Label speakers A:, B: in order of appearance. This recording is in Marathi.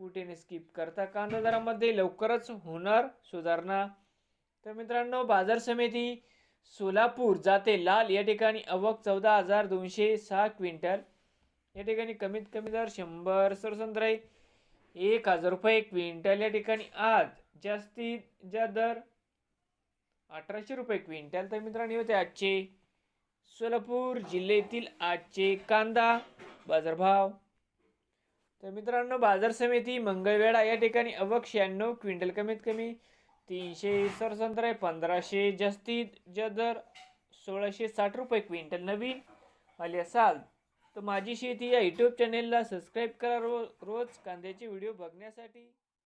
A: कुठे स्किप करता कांदादरामध्ये लवकरच होणार सुधारणा. तर मित्रांनो बाजार समिती सोलापूर जाते लाल या ठिकाणी अवक चौदा हजार दोनशे सहा क्विंटल. या ठिकाणी कमीत कमी दर शंभर सरसंत्रे एक हजार रुपये क्विंटल या ठिकाणी आज. जास्तीत ज्या दर अठराशे रुपये क्विंटल. तर मित्रांनो होते आजचे सोलापूर जिल्ह्यातील आजचे कांदा बाजारभाव. तर मित्रांनो बाजार समिती मंगळवेढा या ठिकाणी अवक शहाण्णव क्विंटल कमीत कमी तीनशे सरसंत्रे पंधराशे जास्तीत जास्त दर सोळाशे साठ रुपये क्विंटल नवीन आले असाल. तर माझी शेती या यूट्यूब चॅनेलला सबस्क्राईब करा रो रोज कांद्याचे व्हिडिओ बघण्यासाठी.